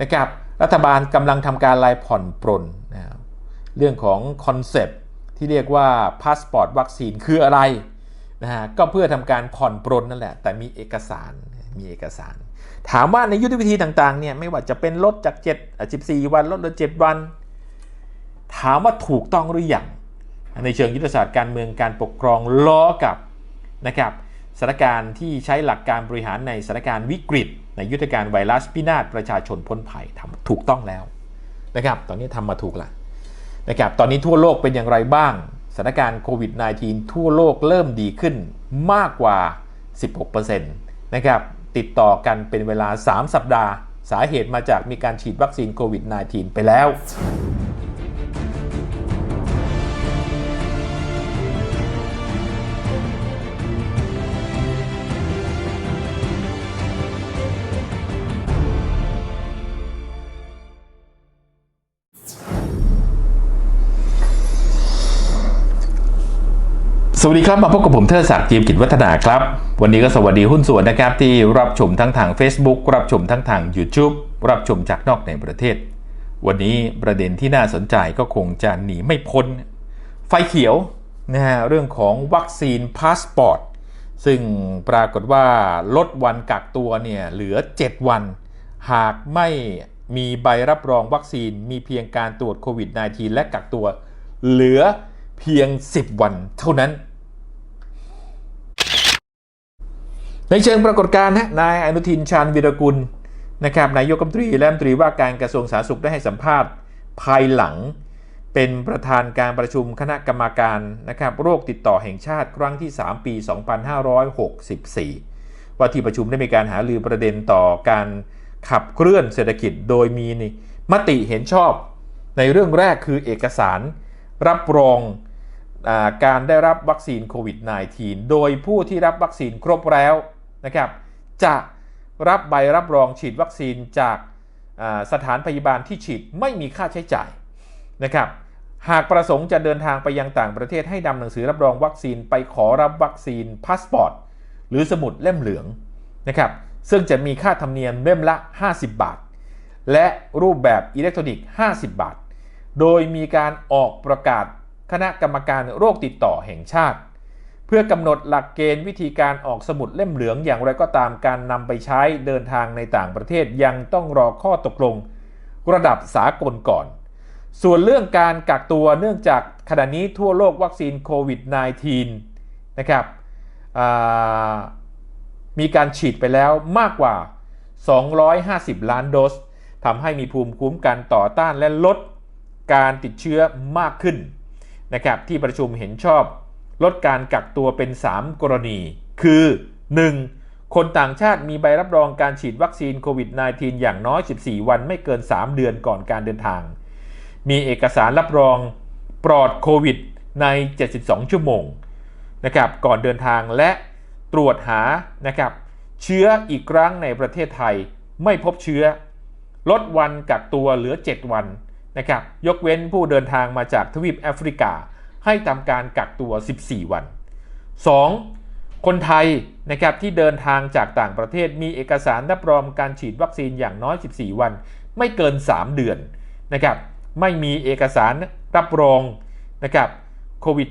นะครับรัฐบาลกำลังทำการลายผ่อนปรนนะครับเรื่องของคอนเซปที่เรียกว่าพาสปอร์ตวัคซีนคืออะไรนะฮะก็เพื่อทำการผ่อนปรนนั่นแหละ แต่มีเอกสารมีเอกสาร ถามว่าในยุทธวิธีต่างๆเนี่ยไม่ว่าจะเป็นลดจาก7 14 วันลดเหลือ7วัน ถามว่าถูกต้องหรือยังในเชิงยุทธศาสตร์การเมืองการปกครองล้อกับนะครับสถานการณ์ที่ใช้หลักการบริหารในสถานการณ์วิกฤต ในยุทธการไวรัสพินาศประชาชนพ้นภัยทำถูกต้องแล้วนะครับ ตอนนี้ทำมาถูกละนะครับ ตอนนี้ทั่วโลกเป็นอย่างไรบ้าง สถานการณ์โควิด -19 ทั่วโลกเริ่มดีขึ้นมากกว่า 16%นะครับ ติดต่อกันเป็นเวลา 3 สัปดาห์ สาเหตุมาจากมีการฉีดวัคซีนโควิด -19 ไปแล้ว สวัสดีครับ มาพบกับผมเทอศักดิ์จีมกิจวัฒนาครับ วันนี้ก็สวัสดีหุ้นส่วนนะครับ ที่รับชมทั้งทาง Facebook รับชมทั้งทาง YouTube รับชมจากนอกในประเทศ วันนี้ประเด็นที่น่าสนใจก็คงจะหนีไม่พ้น ไฟเขียวนะฮะเรื่องของวัคซีนพาสปอร์ตซึ่งปรากฏว่าลดวันกักตัวเนี่ยเหลือ 7 วัน หากไม่มีใบรับรองวัคซีนมีเพียงการตรวจโควิด -19 และกักตัวเหลือเพียง 10 วันเท่านั้น ในเชิงปรากฏการณ์นะนายอนุทินชาญวีรกุลนะครับนายกรัฐมนตรีและรัฐมนตรีว่าการกระทรวงสาธารณสุขได้ให้สัมภาษณ์ภายหลัง เป็นประธานการประชุมคณะกรรมการนะครับโรคติดต่อแห่งชาติครั้งที่ 3 ปี 2564 ว่าที่ประชุมได้มีการหารือประเด็นต่อการขับเคลื่อนเศรษฐกิจโดยมีนมติเห็นชอบ ในเรื่องแรกคือเอกสารรับรองอการได้รับวัคซีนโควิด -19 โดยผู้ที่รับวัคซีนครบแล้ว นะครับจะรับใบรับรองฉีดวัคซีนจากสถานพยาบาลที่ฉีดไม่มีค่าใช้จ่ายนะครับหากประสงค์จะเดินทางไปยังต่างประเทศให้นำหนังสือรับรองวัคซีนไปขอรับวัคซีนพาสปอร์ตหรือสมุดเล่มเหลืองนะครับซึ่งจะมีค่าธรรมเนียมเล่มละ 50 บาท และรูปแบบอิเล็กทรอนิกส์ 50 บาท โดยมีการออกประกาศคณะกรรมการโรคติดต่อแห่งชาติ เพื่อกำหนดหลักเกณฑ์วิธีการออกสมุดเล่มเหลืองอย่างไรก็ตามการนำไปใช้เดินทางในต่างประเทศยังต้องรอข้อตกลง ระดับสากลก่อน ส่วนเรื่องการกักตัวเนื่องจากขณะนี้ทั่วโลกวัคซีนโควิด -19 นะครับมีการฉีดไปแล้วมากกว่า 250 ล้านโดสทำให้มีภูมิคุ้มกันต่อต้านและลดการติดเชื้อมากขึ้นนะครับที่ประชุมเห็นชอบ ลดการกักตัวเป็น 3 กรณี คือ 1. คนต่างชาติมีใบรับรองการฉีดวัคซีนโควิด -19 อย่างน้อย 14 วันไม่เกิน 3 เดือนก่อนการเดินทาง มีเอกสารรับรองปลอดโควิดใน 72 ชั่วโมงนะครับก่อนเดินทางและตรวจหานะครับเชื้ออีกครั้งในประเทศไทยไม่พบเชื้อ ลดวันกักตัวเหลือ 7 วันนะครับยกเว้นผู้เดินทางมาจากทวีปแอฟริกา ให้ทำการกักตัว 14 วัน 2. คนไทยนะครับที่เดินทางจากต่างประเทศมีเอกสารรับรองการฉีดวัคซีนอย่างน้อย 14 วัน ไม่เกิน 3 เดือนนะครับไม่มีเอกสารรับรองนะครับโควิด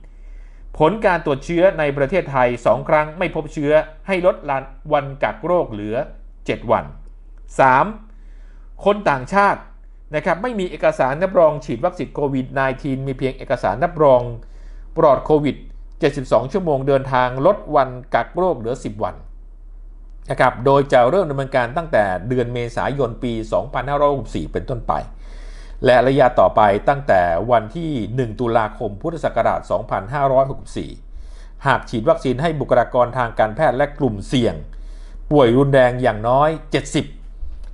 -19 ผลการตรวจเชื้อในประเทศไทย 2 ครั้งไม่พบเชื้อให้ลดวันกักโรคเหลือ 7 วัน 3. คนต่างชาติ นะครับไม่มีเอกสารรับรองฉีดวัคซีนโควิด -19 มีเพียงเอกสารรับรองปลอดโควิด 72 ชั่วโมงเดินทางลดวันกักโรคเหลือ 10 วันนะครับโดยจะเริ่มดำเนินการตั้งแต่เดือนเมษายนปี 2564 เป็นต้นไป และระยะต่อไปตั้งแต่วันที่ 1 ตุลาคมพุทธศักราช 2564 หากฉีดวัคซีนให้บุคลากรทางการแพทย์และกลุ่มเสี่ยง ป่วยรุนแรงอย่างน้อย 70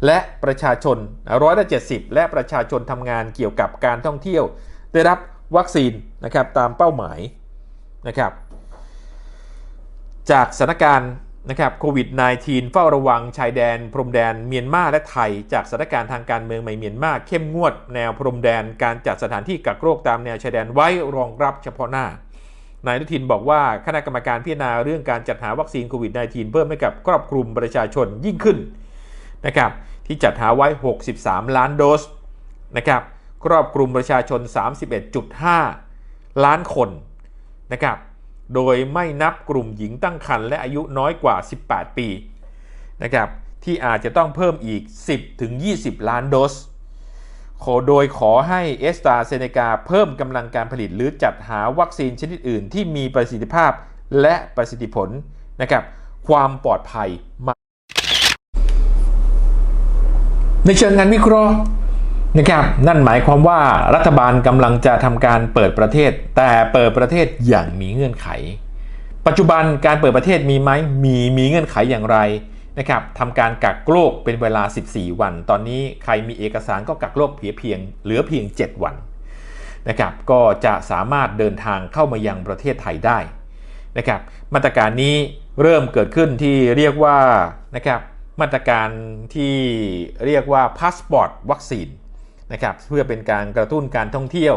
และประชาชนร้อยละ70 และประชาชนทำงานเกี่ยวกับการท่องเที่ยว ได้รับวัคซีนนะครับตามเป้าหมายนะครับจากสถานการณ์นะครับโควิด -19 เฝ้าระวังชายแดน พรมแดนเมียนมาและไทย จากสถานการณ์ทางการเมืองในเมียนมาเข้มงวดแนวพรมแดนการจัดสถานที่กักโรคตามแนวชายแดนไว้รองรับเฉพาะหน้านายอนุทินบอกว่าคณะกรรมการพิจารณาเรื่องการจัดหาวัคซีนโควิด -19 เพิ่มให้กับครอบคลุมประชาชนยิ่งขึ้น นะครับที่จัดหาไว้ 63 ล้านโดสนะครับครอบคลุมประชาชน 31.5 ล้านคนนะครับโดยไม่นับกลุ่มหญิงตั้งครรภ์และอายุน้อยกว่า 18 ปีนะครับที่อาจจะต้องเพิ่มอีก 10-20 ล้านโดสขอโดยขอให้เอสตาเซเนกาเพิ่มกำลังการผลิตหรือจัดหาวัคซีนชนิดอื่นที่มีประสิทธิภาพและประสิทธิผลนะครับความปลอดภัยมาก ในเชิงงานวิเคราะห์นะครับนั่นหมายความว่ารัฐบาลกำลังจะทำการเปิดประเทศ แต่เปิดประเทศอย่างมีเงื่อนไข ปัจจุบันการเปิดประเทศมีไหมมีมีเงื่อนไขอย่างไรนะครับทำการกักโรคเป็นเวลา 14 วัน ตอนนี้ใครมีเอกสารก็กักโรคเพียงเพียงเหลือเพียง 7 วันนะครับก็จะสามารถเดินทางเข้ามายังประเทศไทยได้นะครับมาตรการนี้เริ่มเกิดขึ้นที่เรียกว่านะครับ มาตรการที่เรียกว่าพาสปอร์ตวัคซีนนะครับเพื่อเป็นการกระตุ้นการท่องเที่ยว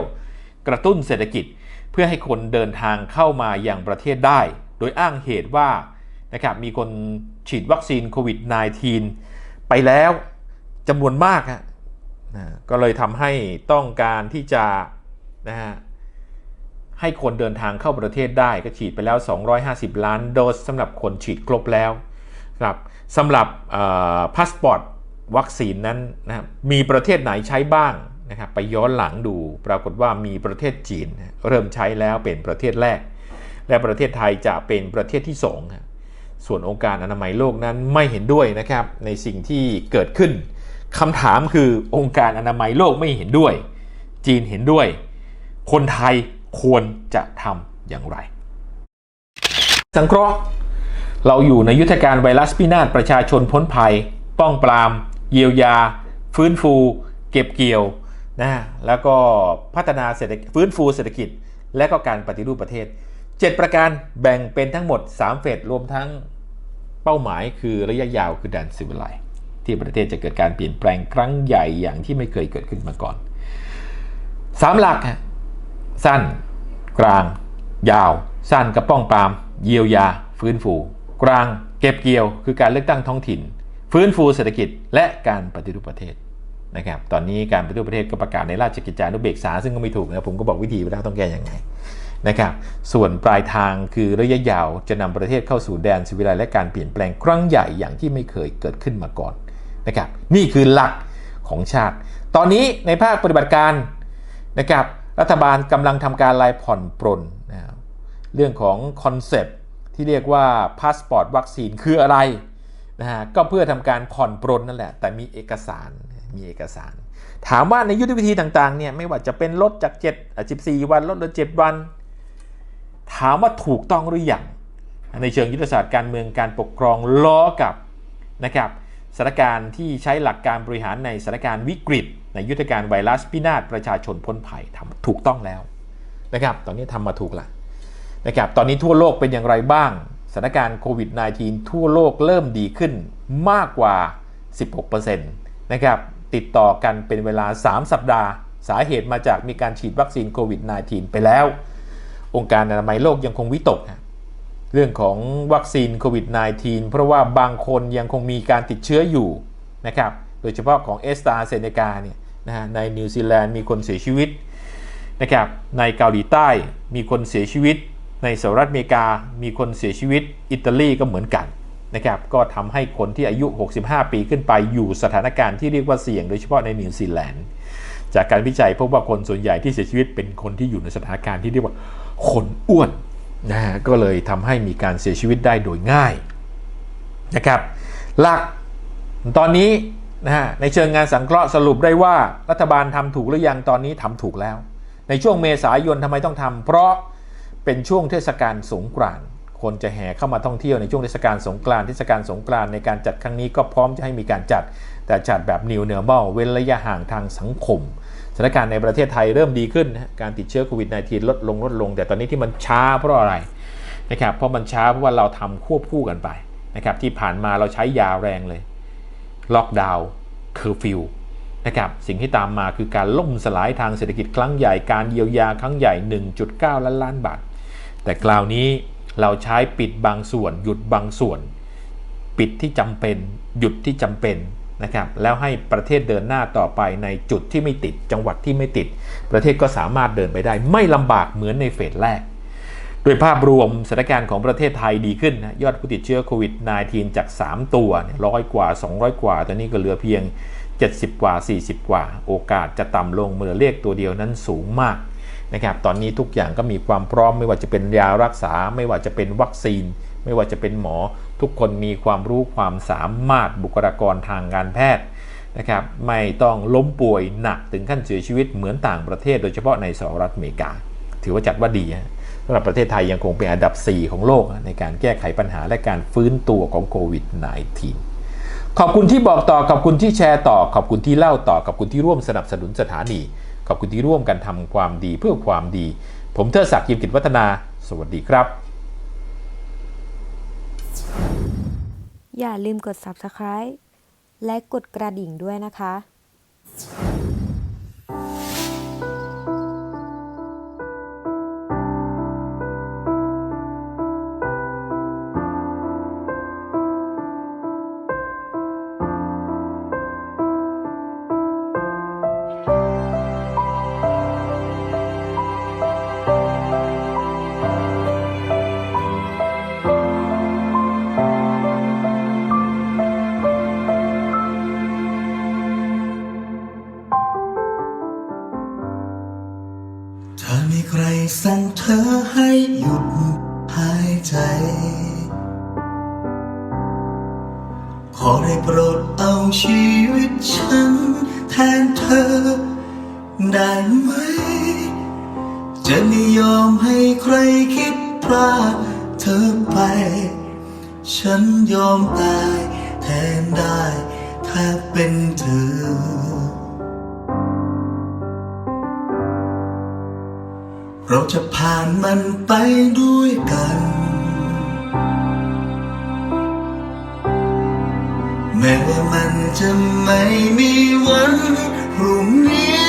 กระตุ้นเศรษฐกิจ เพื่อให้คนเดินทางเข้ามาอย่างประเทศได้ โดยอ้างเหตุว่านะครับมีคนฉีดวัคซีนโควิด -19 ไปแล้วจำนวนมากนะก็เลยทำให้ต้องการที่จะนะฮะให้คนเดินทางเข้าประเทศได้ก็ฉีดไปแล้ว 250 ล้านโดสสำหรับคนฉีดครบแล้ว ครับสำหรับพาสปอร์ตวัคซีนนั้นนะครับมีประเทศไหนใช้บ้างนะครับไปย้อนหลังดูปรากฏว่ามีประเทศจีน เริ่มใช้แล้วเป็นประเทศแรก และประเทศไทยจะเป็นประเทศที่ 2 ส่วนองค์การอนามัยโลกนั้นไม่เห็นด้วยนะครับในสิ่งที่เกิดขึ้นคำถามคือองค์การอนามัยโลกไม่เห็นด้วย จีนเห็นด้วย คนไทยควรจะทำอย่างไร สังเคราะห์ เราอยู่ในยุทธการไวรัสพินาศประชาชนพ้นภัย ป้องปราม เยียวยา ฟื้นฟู เก็บเกี่ยวนะแล้วก็พัฒนาเศรษฐกิจฟื้นฟูเศรษฐกิจ และก็การปฏิรูปประเทศ 7 ประการแบ่งเป็นทั้งหมด 3 เฟสรวมทั้งเป้าหมายคือระยะยาวคือแดนซิวิไลที่ประเทศจะเกิดการเปลี่ยนแปลงครั้งใหญ่อย่างที่ไม่เคยเกิดขึ้นมาก่อน 3 หลักฮะสั้น กลาง ยาว สั้นกระป้องปราม เยียวยา ฟื้นฟู กลางเก็บเกี่ยว คือการเลือกตั้งท้องถิ่น ฟื้นฟูเศรษฐกิจและการปฏิรูปประเทศนะครับตอนนี้การปฏิรูปประเทศก็ประกาศในราชกิจจานุเบกษาซึ่งก็ไม่ถูกนะผมก็บอกวิธีไปแล้วต้องแก้อยังไงนะครับส่วนปลายทางคือระยะยาวจะนำประเทศเข้าสู่แดนสิวิไลและการเปลี่ยนแปลงครั้งใหญ่อย่างที่ไม่เคยเกิดขึ้นมาก่อนนะครับนี่คือหลักของชาติ ตอนนี้ในภาคปฏิบัติการนะครับรัฐบาลกำลังทำการลายผ่อนปรนนะเรื่องของคอนเซปต์ ที่เรียกว่าพาสปอร์ตวัคซีนคืออะไรนะฮะก็เพื่อทำการผ่อนปรนนั่นแหละ แต่มีเอกสารมีเอกสาร ถามว่าในยุทธวิธีต่างๆเนี่ยไม่ว่าจะเป็นลดจาก7 14 วันลดเหลือ7วัน ถามว่าถูกต้องหรือยังในเชิงยุทธศาสตร์การเมืองการปกครองล้อกับนะครับสถานการณ์ที่ใช้หลักการบริหารในสถานการณ์วิกฤต ในยุทธการไวรัสพินาศประชาชนพ้นภัยทำถูกต้องแล้วนะครับ ตอนนี้ทำมาถูกละ นะครับตอนนี้ทั่วโลกเป็นอย่างไรบ้างสถานการณ์โควิด -19 ทั่วโลกเริ่มดีขึ้นมากกว่า 16%นะครับติดต่อกันเป็นเวลา 3 สัปดาห์ สาเหตุมาจากมีการฉีดวัคซีนโควิด -19 ไปแล้ว องค์การอนามัยโลกยังคงวิตก เรื่องของวัคซีนโควิด -19 เพราะว่าบางคนยังคงมีการติดเชื้ออยู่นะครับโดยเฉพาะของเอสตาเซเนกาเนี่ยนะฮะในนิวซีแลนด์มีคนเสียชีวิตนะครับในเกาหลีใต้มีคนเสียชีวิต ในสหรัฐอเมริกามีคนเสียชีวิตอิตาลีก็เหมือนกันนะครับก็ทำให้คนที่อายุ 65 ปีขึ้นไปอยู่สถานการณ์ที่เรียกว่าเสี่ยงโดยเฉพาะในนิวซีแลนด์จากการวิจัยพบว่าคนส่วนใหญ่ที่เสียชีวิตเป็นคนที่อยู่ในสถานการณ์ที่เรียกว่าคนอ้วนนะฮะก็เลยทำให้มีการเสียชีวิตได้โดยง่ายนะครับหลักตอนนี้นะฮะในเชิงงานสังเคราะห์สรุปได้ว่ารัฐบาลทำถูกหรือยังตอนนี้ทำถูกแล้ว ในช่วงเมษายนทำไมต้องทำเพราะ เป็นช่วงเทศกาลสงกรานต์คนจะแห่เข้ามาท่องเที่ยวในช่วงเทศกาลสงกรานต์เทศกาลสงกรานต์ในการจัดครั้งนี้ก็พร้อมจะให้มีการจัด แต่จัดแบบ New Normal เว้นระยะห่างทางสังคมสถานการณ์ในประเทศไทยเริ่มดีขึ้น การติดเชื้อโควิด -19 ลดลงลดลง แต่ตอนนี้ที่มันช้าเพราะอะไรนะครับเพราะมันช้าเพราะว่าเราทำควบคู่กันไปนะครับที่ผ่านมาเราใช้ยาแรงเลยล็อกดาวน์เคอร์ฟิวนะครับสิ่งที่ตามมาคือการล่มสลายทางเศรษฐกิจครั้งใหญ่การเยียวยาครั้งใหญ่ 1.9 ล้านล้านบาท แต่คราวนี้เราใช้ปิดบางส่วน หยุดบางส่วน ปิดที่จำเป็น หยุดที่จำเป็นนะครับแล้วให้ประเทศเดินหน้าต่อไปในจุดที่ไม่ติด จังหวัดที่ไม่ติด ประเทศก็สามารถเดินไปได้ ไม่ลำบากเหมือนในเฟสแรก โดยภาพรวมสถานการณ์ของประเทศไทยดีขึ้นนะยอดผู้ติดเชื้อโควิด -19 จาก 3 ตัวร้อยกว่า 200 กว่า ตอนนี้ก็เหลือเพียง 70 กว่า 40 กว่า โอกาสจะต่ำลงเมื่อเลขตัวเดียวนั้นสูงมาก นะครับตอนนี้ทุกอย่างก็มีความพร้อมไม่ว่าจะเป็นยารักษา ไม่ว่าจะเป็นวัคซีน ไม่ว่าจะเป็นหมอ ทุกคนมีความรู้ความสามารถบุคลากรทางการแพทย์นะครับไม่ต้องล้มป่วยหนักถึงขั้นเสียชีวิตเหมือนต่างประเทศ โดยเฉพาะในสหรัฐอเมริกา ถือว่าจัดว่าดีสำหรับประเทศไทยยังคงเป็นอันดับ 4 ของโลกในการแก้ไขปัญหาและการฟื้นตัวของโควิด -19 ขอบคุณที่บอกต่อขอบคุณที่แชร์ต่อขอบคุณที่เล่าต่อขอบคุณที่ร่วมสนับสนุนสถานี ขอบคุณที่ร่วมกันทำความดีเพื่อความดี ผมเทิดศักดิ์ยิมกิจวัฒนา สวัสดีครับ อย่าลืมกด subscribe และกดกระดิ่งด้วยนะคะ ขอได้โปรดเอาชีวิตฉัน แทนเธอ ได้ไหม จะไม่ยอมให้ใครคิดพลาดเธอไป ฉันยอมตายแทนได้ ถ้าเป็นเธอ เราจะผ่านมันไปด้วยกัน แม้ว่ามันจะไม่มีวันพรุ่งนี้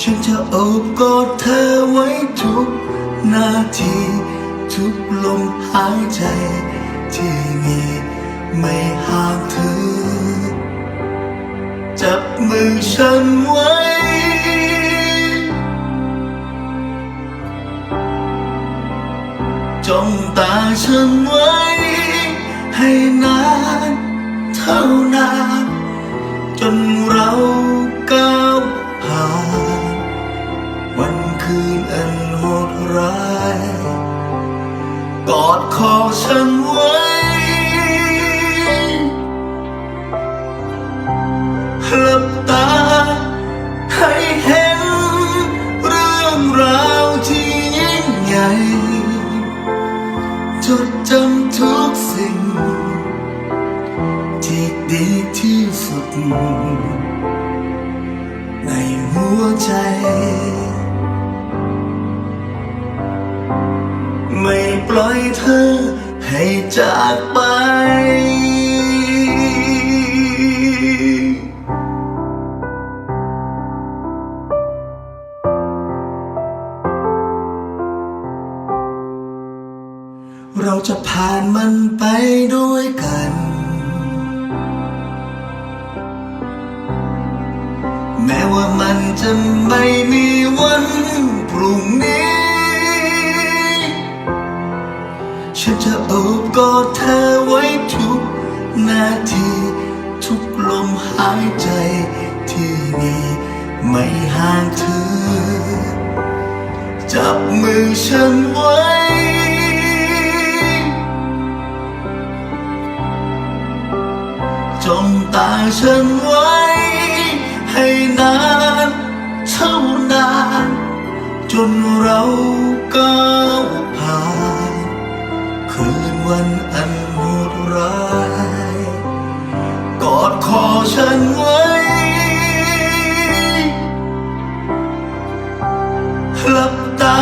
ฉันจะโอบกอดเธอไว้ทุกนาที ทุกลมหายใจที่มีไม่ห่างเธอ จับมือฉันไว้จ้องตาฉันไว้ ให้นานเท่านาน จนเราก้าวผ่านวันคืนอันโหดร้าย กอดคอฉันไว้ หลับตา ดีที่สุด ในหัวใจ ไม่ปล่อยเธอให้จากไป ว่ามันจะไม่มีวันพรุ่งนี้ ฉันจะโอบกอดเธอไว้ทุกนาที ทุกลมหายใจที่มีไม่ห่างเธอ จับมือฉันไว้จ้องตาฉันไว้ ให้นานเท่านาน จนเราก้าวผ่านคืนวันอันโหดร้าย กอดคอฉันไว้ หลับตา